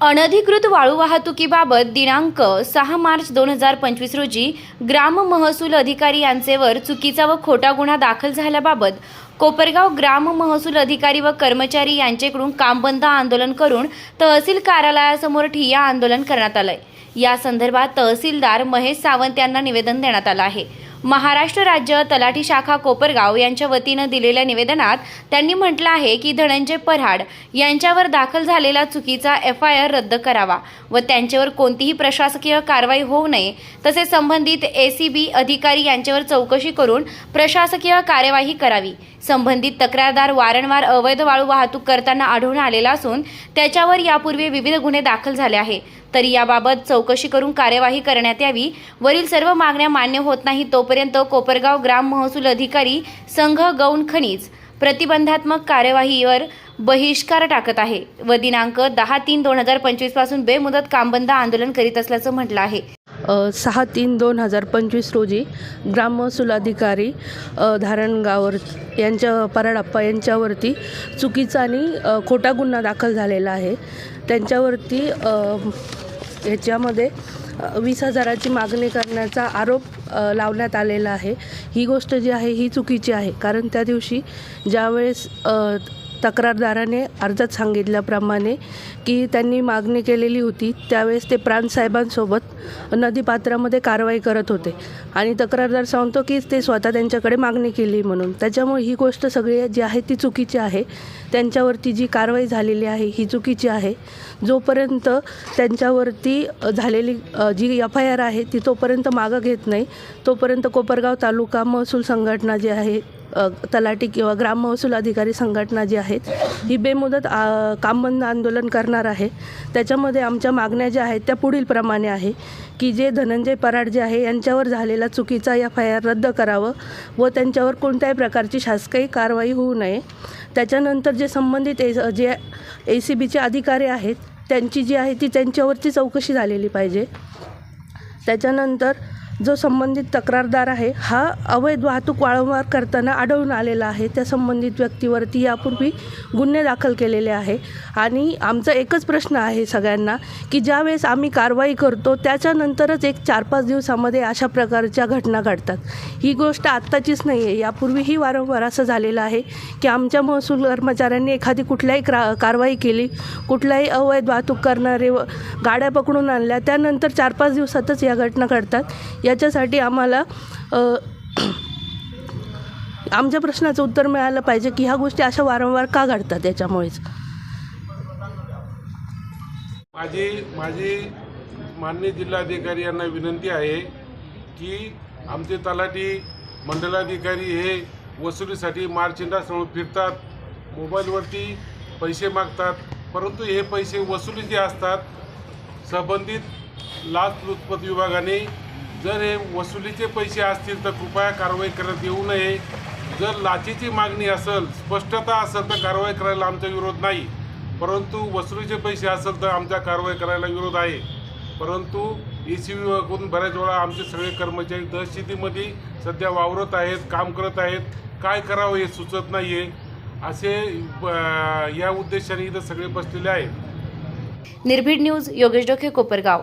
अनधिकृत वाळू वाहतुकीबाबत दिनांक सहा मार्च दोन हजार पंचवीस रोजी ग्राम महसूल अधिकारी यांचेवर चुकीचा व खोटा गुन्हा दाखल झाल्याबाबत कोपरगाव ग्राम महसूल अधिकारी व कर्मचारी यांच्याकडून कामबंद आंदोलन करून तहसील कार्यालयासमोर ठिय्या आंदोलन करण्यात आलंय. या संदर्भात तहसीलदार महेश सावंत यांना निवेदन देण्यात आलं आहे. महाराष्ट्र राज्य तलाठी शाखा कोपरगाव यांच्या वतीनं दिलेल्या निवेदनात त्यांनी म्हटलं आहे की धनंजय पऱ्हाड यांच्यावर दाखल झालेला चुकीचा एफ आय आर रद्द करावा व त्यांच्यावर कोणतीही प्रशासकीय कारवाई होऊ नये तसेच संबंधित ए सी बी अधिकारी यांच्यावर चौकशी करून प्रशासकीय कार्यवाही करावी. संबंधित तक्रारदार वारंवार अवैध वाळू वाहतूक करताना आढळून आलेला असून त्याच्यावर यापूर्वी विविध गुन्हे दाखल झाले आहे तरी याबाबत चौकशी करून कार्यवाही करण्यात यावी. वरील सर्व मागण्या मान्य होत नाही तोपर्यंत कोपरगाव ग्राम महसूल अधिकारी संघ गौण खनिज प्रतिबंधात्मक कार्यवाहीवर बहिष्कार टाकत आहे. व दिनांक दहा तीन दोन हजार पंचवीसपासून बेमुदत कामबंद आंदोलन करीत असल्याचं म्हटलं आहे. सहा तीन दोन हजार पंचवीस रोजी ग्राम अधिकारी धारणगावर यांच्या पराडप्पा यांच्यावरती चुकीचा आणि खोटा गुन्हा दाखल झालेला आहे. त्यांच्यावरती ह्याच्यामध्ये याच्यामध्ये वीस हजाराची मागणी करण्याचा आरोप लावण्यात आलेला आहे. ही गोष्ट जी आहे ही चुकीची आहे. कारण त्या दिवशी ज्यावेळेस तक्रारदाराने अर्जात सांगितल्याप्रमाणे की त्यांनी मागणी केलेली होती त्यावेळेस ते प्राणसाहेबांसोबत नदीपात्रामध्ये कारवाई करत होते. आणि तक्रारदार सांगतो की ते स्वतः त्यांच्याकडे मागणी केली म्हणून. त्याच्यामुळे ही गोष्ट सगळी जी आहे ती चुकीची आहे. त्यांच्यावरती जी कारवाई झालेली आहे ही चुकीची आहे. जोपर्यंत त्यांच्यावरती झालेली जी एफ आय आर आहे ती तोपर्यंत मागं घेत नाही. तोपर्यंत कोपरगाव तालुका महसूल संघटना जी आहे तलाठी किंवा ग्राम महसूल अधिकारी संघटना जी आहेत ही बेमुदत काम कामबंद आंदोलन करणार आहे. त्याच्यामध्ये आमच्या मागण्या ज्या आहेत त्या पुढील प्रमाणे आहे की जे धनंजय पराड जे आहे यांच्यावर झालेला चुकीचा एफ आय आर रद्द करावं व त्यांच्यावर कोणत्याही प्रकारची शासकीय कारवाई होऊ नये. त्याच्यानंतर जे संबंधित ए जे ए सी बीचे अधिकारी आहेत त्यांची जी आहे ती त्यांच्यावरची चौकशी झालेली पाहिजे. त्याच्यानंतर जो संबंधित तक्रारदार आहे हा अवैध वाहतूक वारंवार करताना आढळून आलेला आहे. त्या संबंधित व्यक्तीवरती यापूर्वी गुन्हे दाखल केलेले आहे. आणि आमचा एकच प्रश्न आहे सगळ्यांना की ज्यावेळेस आम्ही कारवाई करतो त्याच्यानंतरच एक चार पाच दिवसामध्ये अशा प्रकारच्या घटना घडतात. ही गोष्ट आत्ताचीच नाही आहे यापूर्वीही वारंवार असं झालेलं आहे की आमच्या महसूल कर्मचाऱ्यांनी एखादी कुठल्याही क्रा कारवाई केली कुठल्याही अवैध वाहतूक करणारे व गाड्या पकडून आणल्या त्यानंतर चार पाच दिवसातच या घटना घडतात. याच्यासाठी आम्हाला आमच्या प्रश्नाचं उत्तर मिळालं पाहिजे की ह्या गोष्टी अशा वारंवार का घडतात याच्यामुळेच. माझी माझी माननीय जिल्हाधिकारी यांना विनंती आहे की आमचे तलाठी मंडलाधिकारी हे वसुलीसाठी मारचिंडासमोर फिरतात मोबाईलवरती पैसे मागतात परंतु हे पैसे वसुली जे असतात संबंधित लाचलुचपत विभागाने जर हे वसुलीचे पैसे असतील तर कृपया कारवाई करत येऊ नये. जर लाचेची मागणी असेल स्पष्टता असेल तर कारवाई करायला आमचा विरोध नाही. परंतु वसुलीचे पैसे असेल तर आमच्या कारवाई करायला विरोध आहे. परंतु ए सी विभागाकडून बऱ्याच वेळा आमचे सगळे कर्मचारी दहशतीमध्ये सध्या वावरत आहेत काम करत आहेत. काय करावं हे सुचत नाही आहे असे या उद्देशाने इथं सगळे बसलेले आहेत. निर्भीड न्यूज योगेश डोके कोपरगाव.